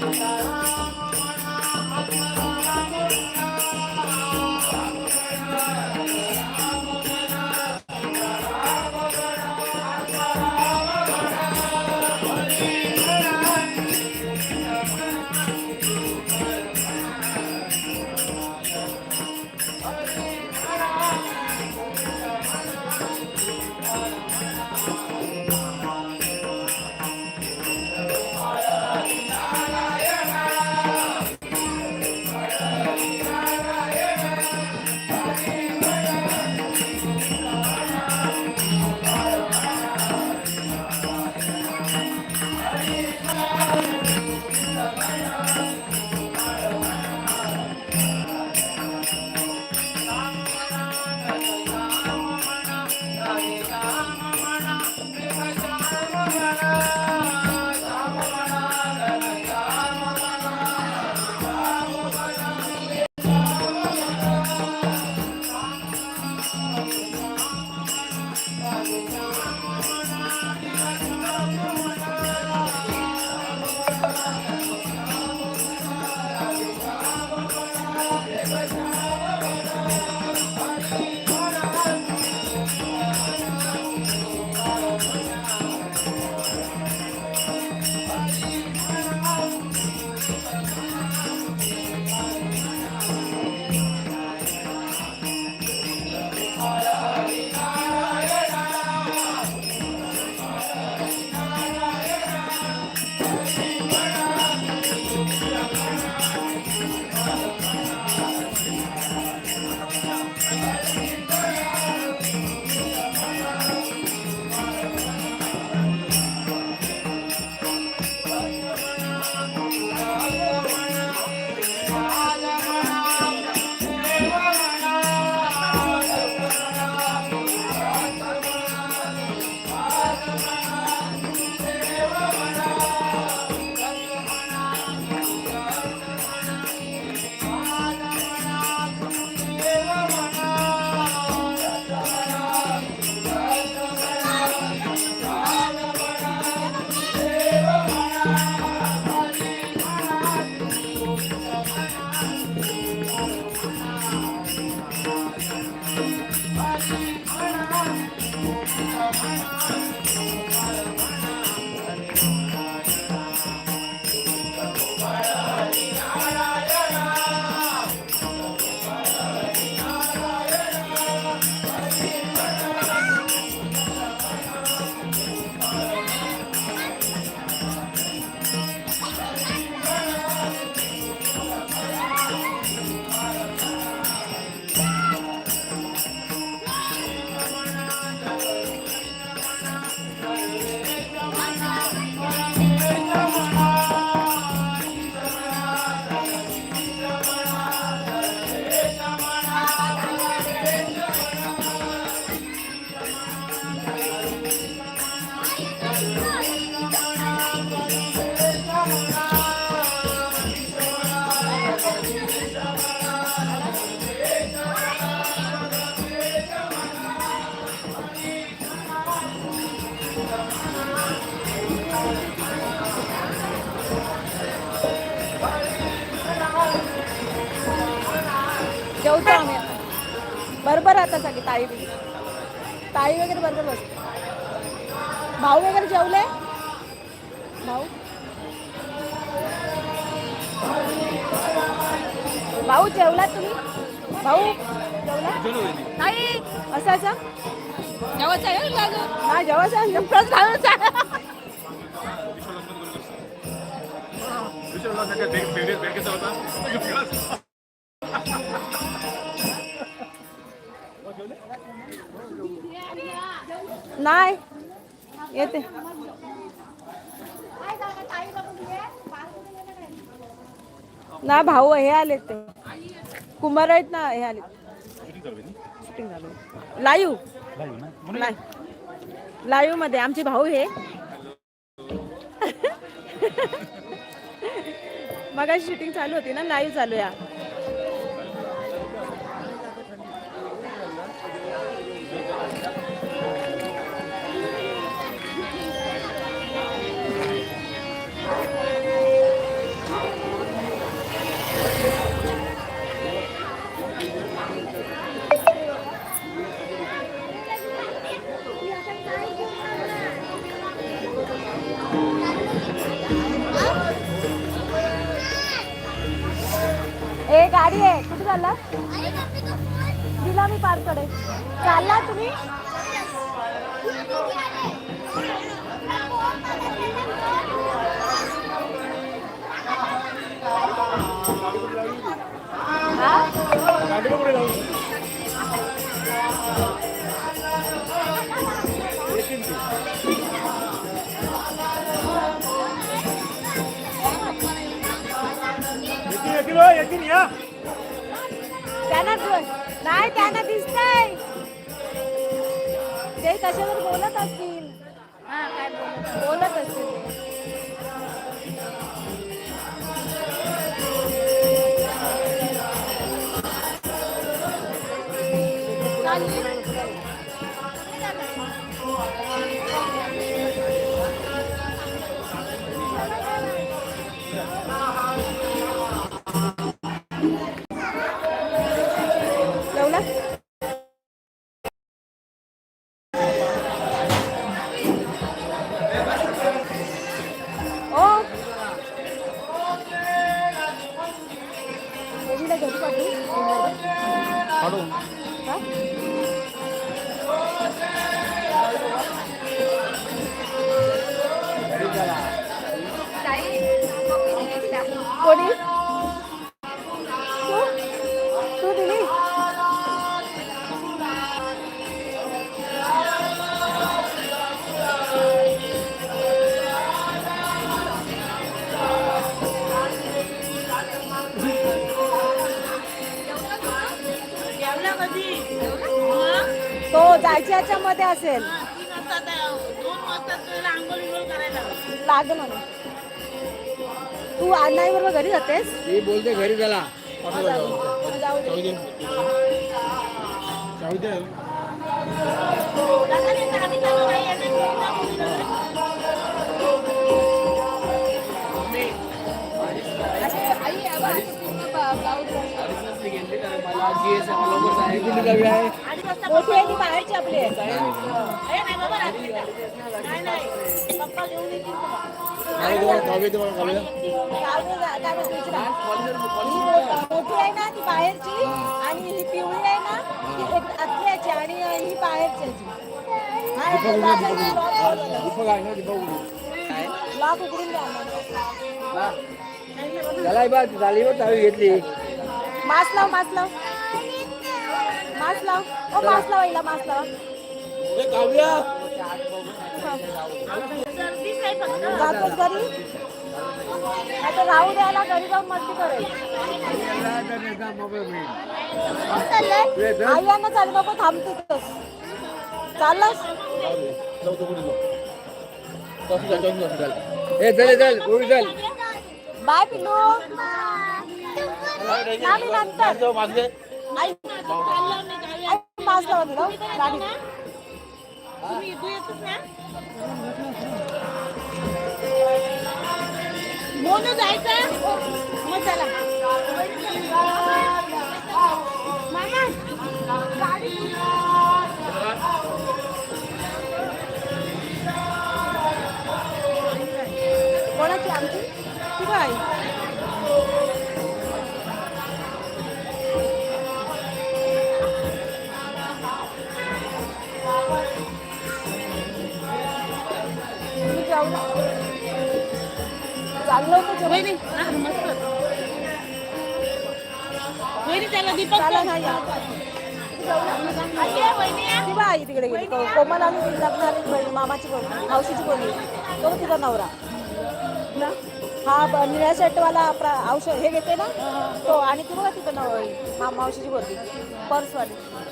Bye. you. बरोबर आता सगळी ताई बी ताई वगैरे बरोबर बसते भाऊ वगैरे जेवले भाऊ भाऊ जेवला तुम्ही भाऊ जेवला नाही असं असं जेवायचं आहे जेवायचं घालून नाही. येते. ना भाऊ हे आले ते. कुंभार आहेत ना हे आले शूटिंग झालं लाईव्ह लाईव्हमध्ये आमचे भाऊ हे. मग शूटिंग चालू होती ना लाईव्ह चालू या गाडी आहे. कुठे चालला दिला मी पार्ककडे चालला तुम्ही? हा? त्यांना नाही त्यांना दिसतंय. ते कशावर बोलत असतील? बोलत असतील हॅलो कोणी? तो जायच्या ह्याच्यामध्ये असेल. लागेल म्हणून तू नाही बरोबर घरी जातेस? बोलते घरी चला जाऊ दे. कुठे जावी आहे मोठी आहे ती बाहेरची आपली आहे. नाही मोठी आहे ना ती बाहेरची आणि ही पिवळी आहे ना ती आतल्याची आणि ही बाहेरची लॉक उघडून- द्या बा झाली चावी घेतली. मास्क लाव मास्क लाव. मास्क लाव. ओ मास्क लाव हिला मास्क लाव. जातोस घरी? तर राहू द्यायला घरी जाऊन मस्ती करेल आई यांना चालू नको थांबतेच चाललास? ए चल चल पुढे चल. बाय पिल्लू. ना मी नंतर. आई आई, लावा दिला गाडी मोनू जायचं मग चला मामा गाडी गेली को- कोमल आली ती लग्न आली बहीण, मामाची बोलली मावशीची बोलली तो तिचा नवरा. ना? हा निळ्या शर्टवाला औषध हे घेते ना? तो आणि ती बघा तिथं नव मा मावशीची बोलली पर्सवाली.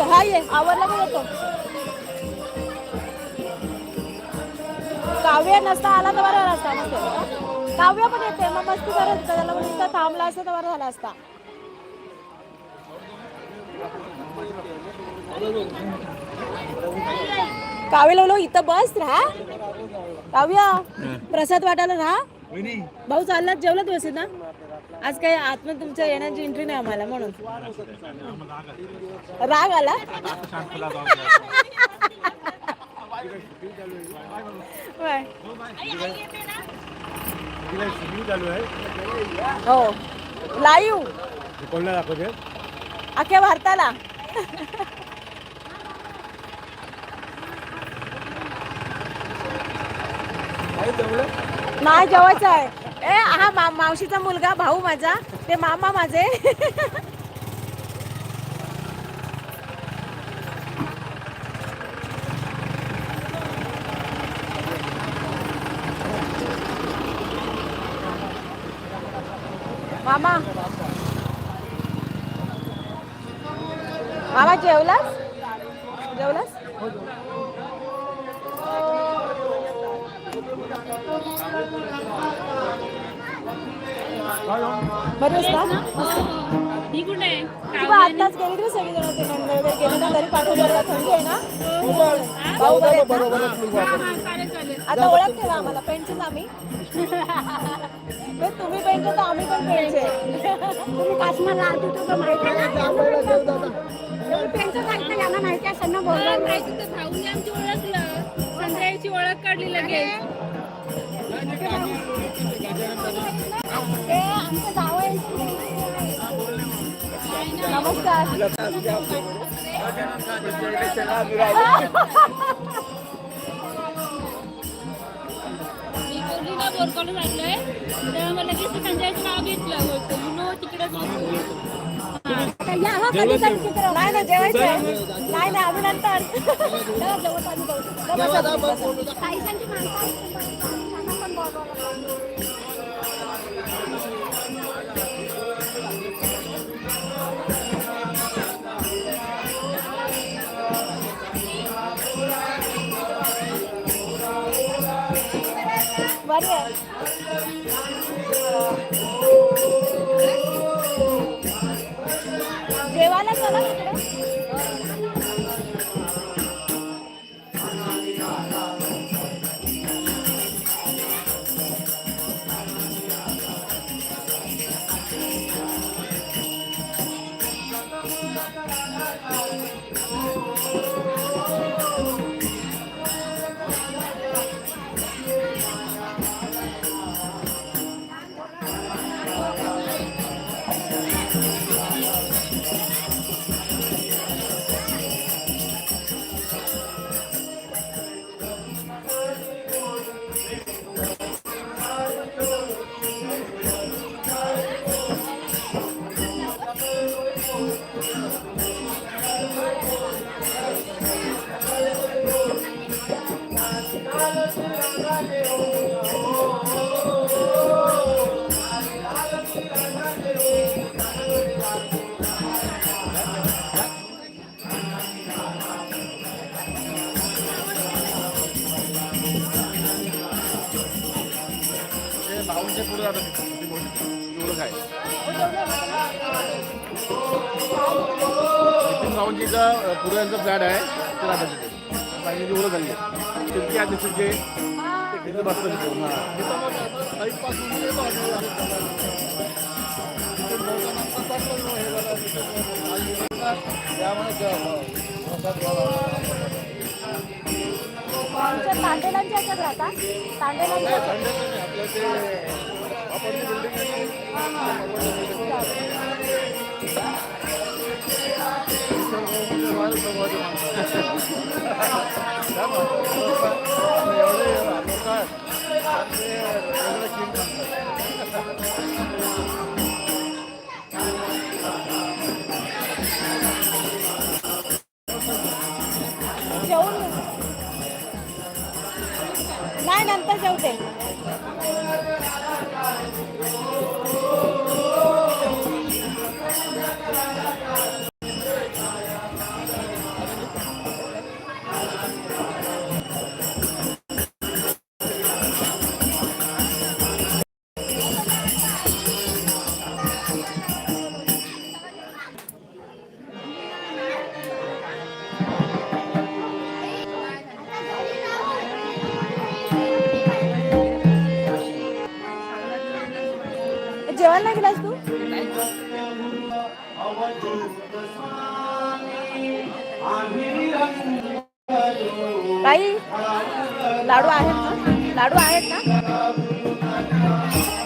हा ये. आवरला का येतो? काव्य नसता आला तर बरा असता मस्त काव्य पण येते मग मस्ती करत होता त्याला इथं थांबला असता तर बरं झाला असता. काव्य लावलो इथं बस राहा. काव्य प्रसाद वाटायला राहा. भाऊ चाललात? जेवलात व्यवस्थित ना? आज काही आतमध्ये तुमच्या येण्याची एंट्री नाही आम्हाला म्हणून. राग आला? हो. लाईव्ह कोणला दाखवते? अख्ख्या भारताला. नाही जेवायचं आहे. ए हा मा मावशीचा मुलगा भाऊ माझा. ते मामा माझे. मामा. मामा जेवलास? जेवलास? ना ही आत्ताच गेली सगळी जण ते वगैरे गेले ना तरी पाठवलं थंडी आहे ना? भाऊ बरे आता ओळखते ना आम्हाला पेंटचेच आम्ही. तुम्ही पेंट तर आम्ही पण पेंटचे तुम्ही काश्मीरला आलतो तो का माहिती आहे त्यांचं सांगतं यांना माहिती असेल ना बोलणार माहिती तर भाऊने आमची ओळखलं. संध्याची ओळख काढली लगेच. ते आमचं गाव आहे नमस्कार. मी बोलली नाव घेतलं तिकडेच या चित्र नाही ना जेवायचं नाही नंतर जाऊ. माणसं भाऊंचे पुढे जातात एवढं काय? नितीन भाऊंजीचा पुढे यांचा फ्लॅट आहे ते राहतात तिथे. फायनली एवढं झाले. तुमची आधी तुमचे तिथे बसतो तिथे. तांडेलांच्या ह्याच्यात राहता? तांडेलांच्या? आपलं ते apartment building आहे. जेवून नाही नंतर जेवते Vamos lá, galera! ना नहीं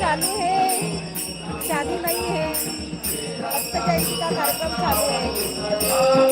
चालू. जयंती का कार्यक्रम चालू है